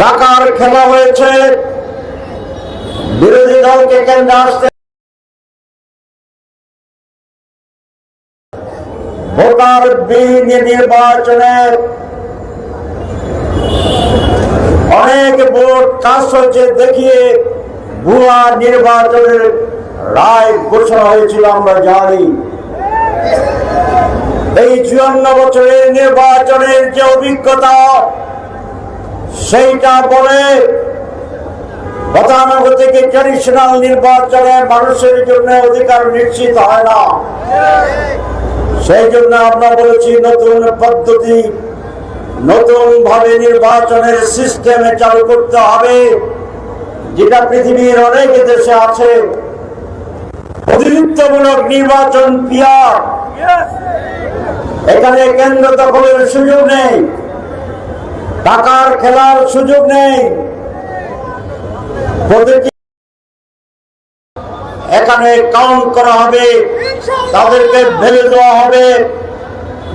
টাকার খেলা হয়েছে। বিরোধী দলকে কেন্দ্রে আসতে ভোটার বিহীন নির্বাচনে অনেক ভোট কাজ হয়েছে দেখিয়ে ভুয়া নির্বাচনের রায় ঘোষণা হয়েছিল, আমরা জানি। এই চুয়ান্ন বছরের নির্বাচনের যে অভিজ্ঞতা সেইটা বলে গতানুগত থেকে ট্রেডিশনাল নির্বাচনে মানুষের জন্য অধিকার নিশ্চিত হয় না। সেই জন্য আমরা বলেছি নতুন পদ্ধতি, নতুন ভাবে নির্বাচনের সিস্টেমে চালু করতে হবে। যেটা পৃথিবীর অনেক দেশে আছে। প্রতিনিধিত্বমূলক নির্বাচন পিয়ার। এখানে কেন্দ্র দখলের সুযোগ নেই। টাকার খেলার সুযোগ নেই। এখানে কাউন্ট করা হবে। তাদেরকে ভেবে দেওয়া হবে।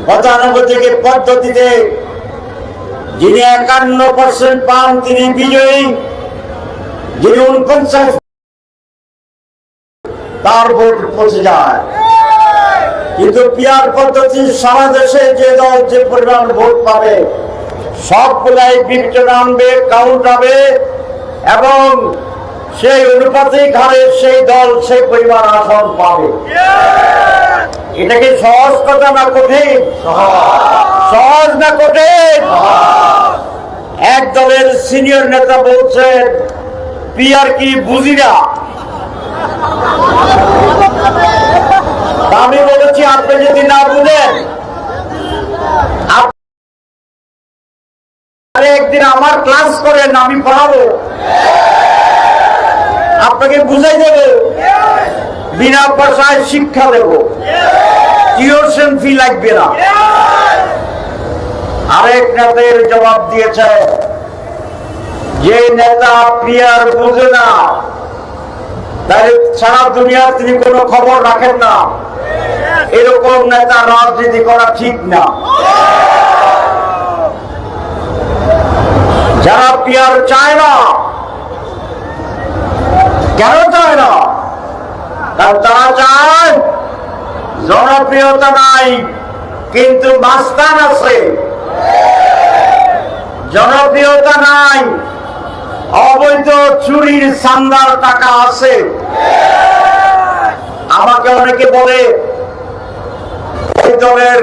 গতানুগতিক পদ্ধতিতে যিনি একান্ন পার্সেন্ট পান, তিনি বিজয়ী। যিনি উনপঞ্চাশ তার ভোট পৌঁছে যায়। কিন্তু পিয়ার পদ্ধতি সারা দেশে যে দল যে পরিমাণ ভোট পাবে সবগুলাই বিবেচনা আনবে, কাউন্ট হবে এবং সেই অনুপাতিক হারে সেই দল, সেই পরিমাণ আসন পাবে। এটাকে সহজ কথা না কঠিন? সহজ না কঠিন? এক দলের সিনিয়র নেতা বলছেন, পিয়ার কি বুঝি না তা আমি বলেছি আপনি যদি না বুঝেন আপ- আরে একদিন আমার ক্লাস করেন, আমি পড়াবো। আপনাকে বুঝাই দেব। বিনা পয়সায় শিক্ষা দেব। টিউশন ফি লাগবে না। আরেক নেতার জবাব দিয়েছে, যে নেতা প্রিয়ার বুঝে না তাহলে সারা দুনিয়ার তিনি কোনো খবর রাখেন না। এরকম নেতা রাজনীতি করা ঠিক না। যারা পিয়ার চায় না, কেন চায় না? কারণ তারা চায় জনপ্রিয়তা নাই, কিন্তু মাস্তান আছে। জনপ্রিয়তা নাই, অবৈধ চুরির সান্দার টাকা আছে। আমাকে অনেকে বলে দলের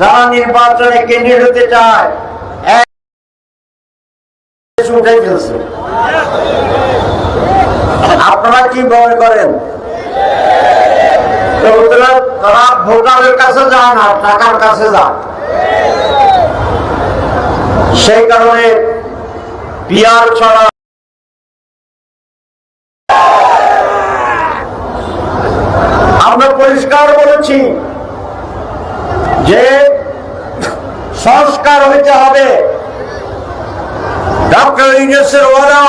যারা নির্বাচনে কেন্দ্রীয় হতে চায় ফেলছে। আপনারা কি মনে করেন? তারা ভোটারের কাছে যায় না টাকার কাছে যায় সেই কারণে পিয়ার ছড়া আমরা পরিষ্কার বলেছি যে সংস্কার হইতে হবে। ডক্টর ইউনুসের ওরা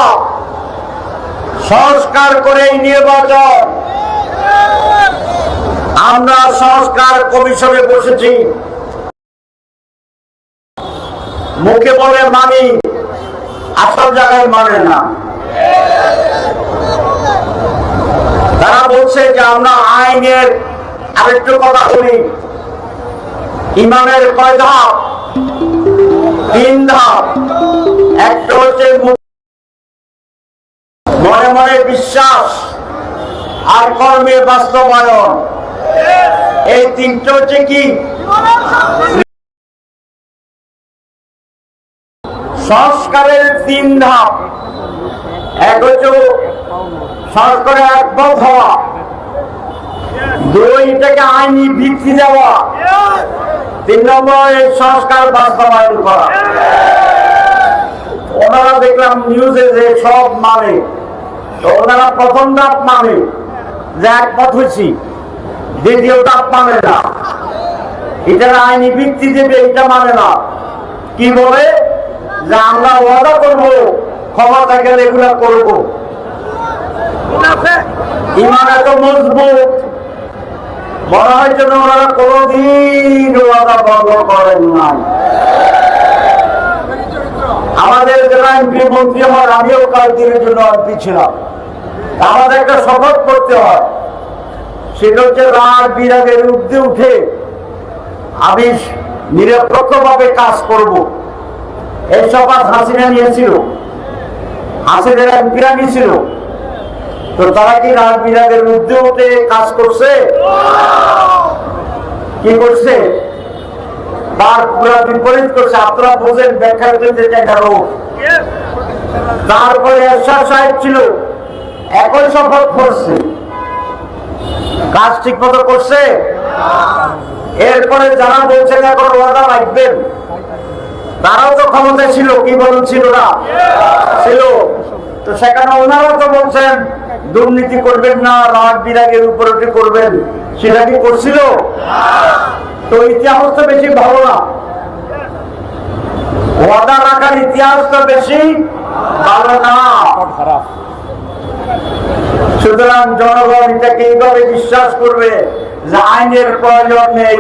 সংস্কার করে নির্বাচন। আমরা সংস্কার কমিশনে বসেছি। মুখে বলে মানি, আসল জায়গায় মানে না। তারা বলছে যে আমরা আইনের আরেকটু কথা বলি। ইমামের কয় ধাপ? তিন ধাপ। একটা হচ্ছে মনে মনে বিশ্বাস আর কর্মে বাস্তবায়ন। এই তিনটা হচ্ছে কি? সংস্কারের তিন ধাপ। এক হচ্ছে সরকারে একমত হওয়া। দুই থেকে আইনি ভিত্তি দেওয়া। তিন নম্বর সংস্কার বাস্তবায়ন করা। ওনারা দেখলাম নিউজে যে সব মানে ওনারা প্রথম ধাপ মানে যে একমত হয়েছি দ্বিতীয় ধাপ মানে না। এটার আইনি ভিত্তি দেবে এটা মানে না। কি বলে? যে আমরা ওয়াদা করব ক্ষমতা গেলে এগুলা করব। ইমান এত মজবুত। মনে হয় যেন ওনারা কোনোদিন ওয়াদা ভঙ্গ করেন নাই। আমাদের যারা এমপি মন্ত্রী হওয়ার আমিও কয়েকদিনের জন্য এমপি ছিলাম। আমাদের একটা শপথ করতে হয়। সেটা হচ্ছে রাগ বিরাগের ঊর্ধ্বে উঠে আমি নিরপেক্ষভাবে কাজ করব। এই শপথ হাসিনা নিয়েছিল। হাসিনের এমপিরা নিয়েছিল। তো তারা কি রাগ বিরাগের ঊর্ধ্বে উঠে কাজ করছে? কি করছে? তার পুরো বিপরীত করছে। আপনারা বোঝেন ব্যাখ্যা করতে তারপরে সাহেব ছিল। একই করছে। কাজ ঠিক মতো করছে? এরপরে যারা বলছেন এখন ওয়াদা রাখবেন, তারাও তো ক্ষমতায় ছিল, কি বলুন ছিল না? ছিল। তো সেখানে ওনারা তো বলছেন, দুর্নীতি করবেন না, রাগ বিরাগের উপর করবেন। সেটা কি করছিল? তো ইতিহাস তো বেশি ভালো না। ওয়াদা রাখার ইতিহাস তো বেশি ভালো না। সুতরাং জনগণ এটাকে এইভাবে বিশ্বাস করবে যে আইনের প্রয়োজন নেই?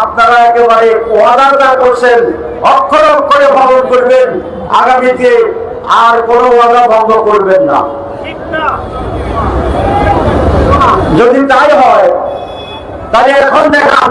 আপনারা একেবারে ওয়াদাটা করছেন, অক্ষর অক্ষরে ভঙ্গ করবেন, আগামীতে আর কোনো ওয়াদা ভঙ্গ করবেন না। যদি তাই হয়, তাহলে এখন দেখান।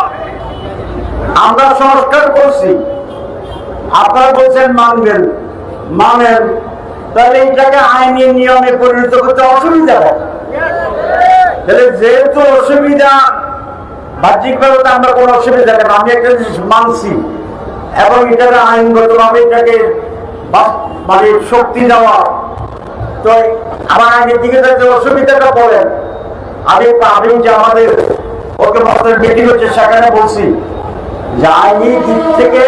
আমরা সংস্কার করছি। আপনারা বলছেন মানবেন। মানেন তাহলে এটাকে আইনি নিয়মে পরিণত করতে অসুবিধা তাহলে যেহেতু অসুবিধা, বাহ্যিকভাবে তো আমরা কোনো অসুবিধা নেই, আমি একটা জিনিস মানছি। এবং এটাকে আইনগত ভাবে এটাকে মানে শক্তি দেওয়া। তো আমার আইনের দিকে যে অসুবিধাটা বলেন, আমি আমি যে আমাদের ওকে মাত্র মিটিং হচ্ছে সেখানে বলছি। যে দিক থেকে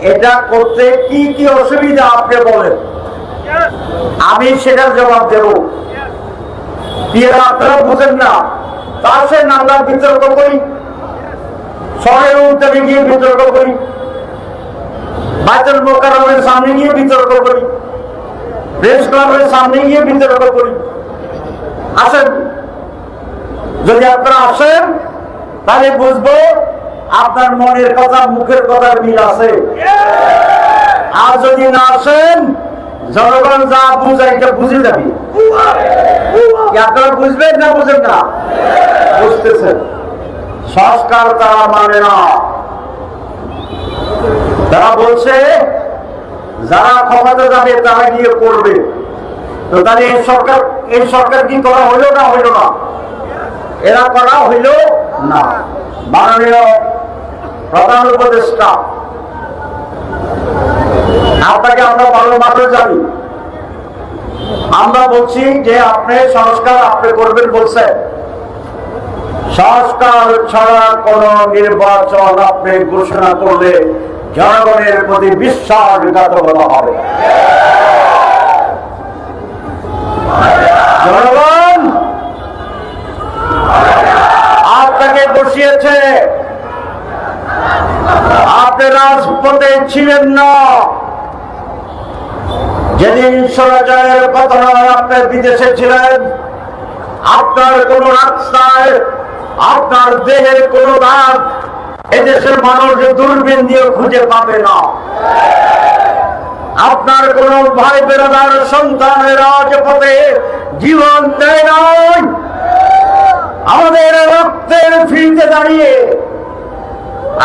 এটা করতে কি কি অসুবিধা আপনি বলেন? আমি সেটার জবাব দেব। আপনারা বুঝেন না। তার সে আমরা বিতর্ক করি। শহরের উদ্যোগে গিয়ে বিতর্ক করি। বাইতুল মোকারমের সামনে গিয়ে বিতর্ক করি। প্রেস ক্লাবের সামনে গিয়ে বিতর্ক করি। আসেন। যদি আপনারা আসেন, তাহলে বুঝব আপনার মনের কথা, মুখের কথার মিল আছে। আর যদি না আসেন, জনগণ যা এটা বুঝে যাবি। আপনারা বুঝবেন না বুঝেন না? বুঝতেছেন। সংস্কার তারা মানে না। তারা বলছে, যারা ক্ষমতা যাবে তারা গিয়ে করবে। তো তাহলে এই সরকার এই সরকার কি করা হইল না হইল না? এরা করা হইল না। মাননীয় প্রধান উপদেষ্টা। আপনাকে আমরা ভালো ভালো জানি। আমরা বলছি যে আপনি সংস্কার আপনি করবেন সংস্কার ছাড়া কোন নির্বাচন আপনি ঘোষণা করলে জনগণের প্রতি বিশ্বাসঘাতকতা হবে। জনগণ, আপনাকে বসিয়েছে আপনি রাজপথে ছিলেন না। যেদিন স্বরাজয়ের পতনায় আপনি বিদেশে ছিলেন, আপনার কোন রাস্তায়, আপনার দেহের কোন দাগ এদেশের মানুষ দূরবীন দিয়ে খুঁজে পাবে না। আপনার কোন ভাই বেরোদার সন্তানের রাজপথে জীবন দেয় নাই। আমাদের রক্তের ফিরতে দাঁড়িয়ে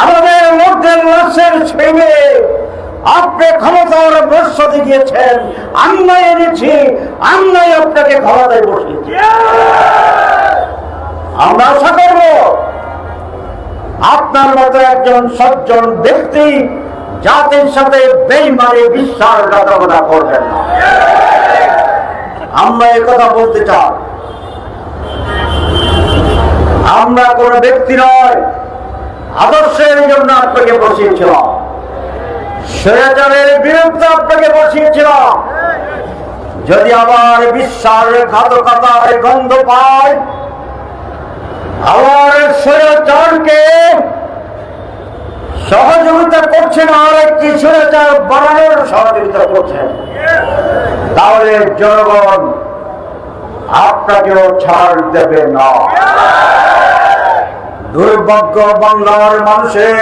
আমাদের মধ্যে লাশের ছেলে আপনি ক্ষমতার বর্ষতে গিয়েছেন আমরা এনেছি আমরাই আপনাকে ক্ষমতায় বসেছি আমরা আশা করব আপনার মতো একজন সজ্জন ব্যক্তি জাতির সাথে বেইমানে বিশ্বাসঘাতকতা করবেন না। আমরা এ কথা বলতে চাই। আমরা কোন ব্যক্তি নয়। আদর্শের জন্য আপনাকে বসিয়েছিলাম। স্বৈরাচারের বিরুদ্ধে আপনাকে বসিয়েছিলাম। যদি আবার বিশ্বাস, ঘাতকতার গন্ধ পায় আবার স্বৈরাচারকে সহযোগিতা করছেন আর একটি স্বৈরাচার বানানোর সহযোগিতা করছেন, তাহলে জনগণ আপনাকেও ছাড় দেবে না। দুর্ভাগ্য বাংলার মানুষের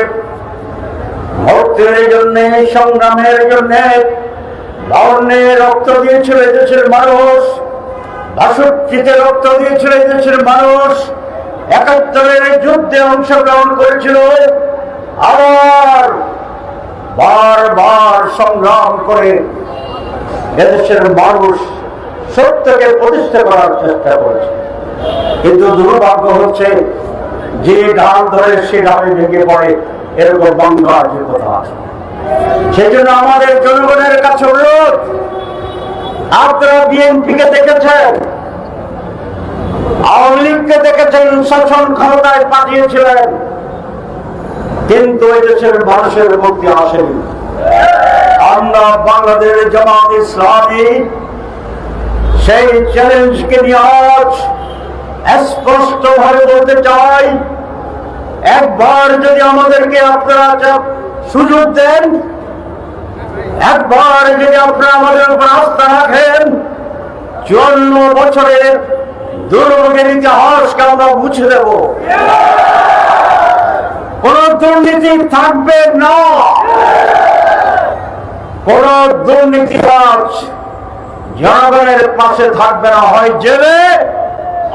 ভক্তের জন্য, সংগ্রামের জন্য রক্ত দিয়েছিল এদেশের মানুষ বাষট্টিতে রক্ত দিয়েছিল এদেশের মানুষ একাত্তরের যুদ্ধে অংশগ্রহণ করেছিল, আবার বারবার সংগ্রাম করে এদেশের মানুষ সত্যকে প্রতিষ্ঠা করার চেষ্টা করেছে। কিন্তু দুর্ভাগ্য হচ্ছে যে ডাল ধরে সে ডালে ভেঙে পড়ে, এরকম কথা আছে। সেই জন্য আমাদের জনগণের কাছে অনুরোধ, আপনারা বিএনপিকে দেখেছেন, আওয়ামী লীগকে দেখেছেন, শাসন ক্ষমতায় পাঠিয়েছিলেন, কিন্তু এই দেশের মানুষের মধ্যে আসেনি। আমরা বাংলাদেশ জামাত ইসলামী, সেই চ্যালেঞ্জকে নিয়ে আজ স্পষ্ট ভাবে বলতে চাই, একবার যদি আমাদেরকে আপনারা সুযোগ দেন, একবার যদি আপনারা আমাদের উপর আস্থা রাখেন, চুয়ান্ন বছরের দুর্ভোগের ইতিহাসকে আমরা মুছে দেব? কোন দুর্নীতি থাকবে না। কোন দুর্নীতিবাজ জনগণের পাশে থাকবে না। হয় জেলে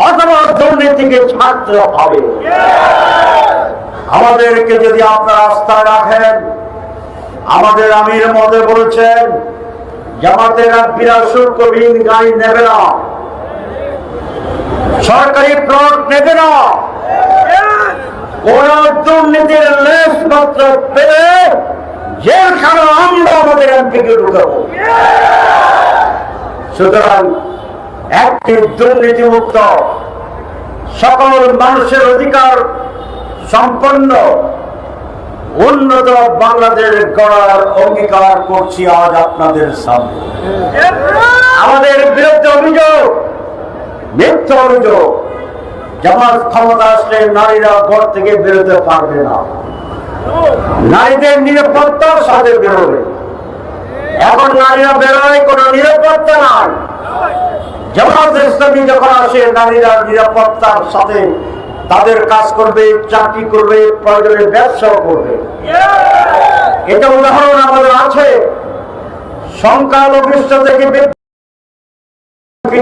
অথবা দুর্নীতিকে ছাড়তে হবে। আমাদেরকে যদি আপনারা আস্থা রাখেন, আমাদের আমির মধ্যে বলেছেন জামাতের আব্বিরা শুল্কবিহীন গাড়ি নেবে না। সরকারি প্লট নেবে না। কোন দুর্নীতির লেশ মাত্র পেলে জেলখানা আমরা আমাদের এমপিকে ঢুকাবো। সুতরাং একটি দুর্নীতিমুক্ত সকল মানুষের অধিকার সম্পন্ন। উন্নত বাংলাদেশ গড়ার অঙ্গীকার করছি আজ আপনাদের সামনে। আমাদের বিরুদ্ধে অভিযোগ, মিথ্যা অভিযোগ। জামাত ক্ষমতা আসলে নারীরা ঘর থেকে বেরোতে পারবে না। নারীদের নিরাপত্তার সাথে বেরোবে। এখন নারীরা বেরোয় কোনো নিরাপত্তা নাই। জামাত ইসলামী যখন আসে নারীরা নিরাপত্তার সাথে তাদের কাজ করবে চাকরি করবে প্রয়োজনে ব্যবসাও করবে। এটা উদাহরণ আমাদের আছে। সংখ্যালঘিষ্ঠ থেকে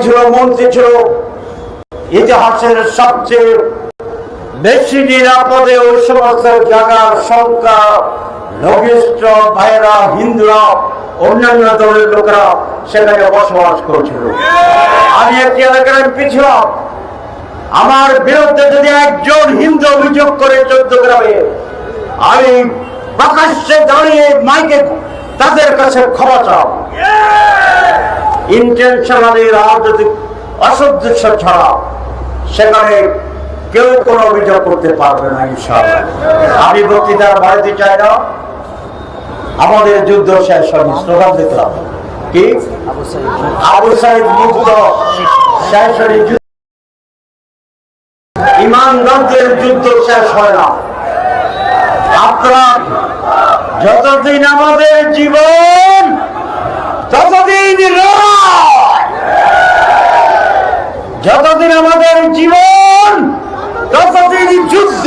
ছিল মন্ত্রী ছিল। ইতিহাসের সবচেয়ে বেশি নিরাপদে ওই সমস্ত জায়গার সংখ্যা হিন্দুরা, অন্যান্য দলের লোকেরা সেখানে বসবাস করছিল। আমি একটি এলাকার এমপি আমার বিরুদ্ধে যদি একজন হিন্দু অভিযোগ করে চোদ্দ গ্রামে, আমি প্রকাশ্যে দাঁড়িয়ে মাইকে তাদের কাছে ক্ষমা চাও। ইন্টেনশনালি রাজনৈতিক অসদৃশ্য ছাড়া সেখানে কেউ কোনো অভিযোগ করতে পারবে না, ইনশাআল্লাহ। আমি বক্তৃতা বাড়াতে চাই না। আমাদের যুদ্ধ শেষ হয়নি। স্লোগান দেখলাম কি? আবু মুক্ত শেষ যুদ্ধ। শেষ হয় না। আপনারা যতদিন আমাদের জীবন, ততদিন। যতদিন আমাদের জীবন, ততদিন যুদ্ধ।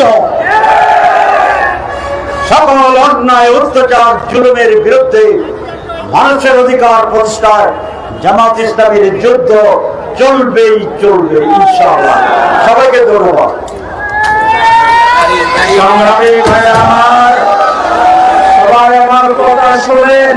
সকল অন্যায়, অত্যাচার, জুলুমের বিরুদ্ধে মানুষের অধিকার প্রতিষ্ঠায় জামাত ইসলামের যুদ্ধ চলবেই চলবে, ইনশাআল্লাহ। সবাইকে ধন্যবাদ। সবাই আমার কথা শুনেন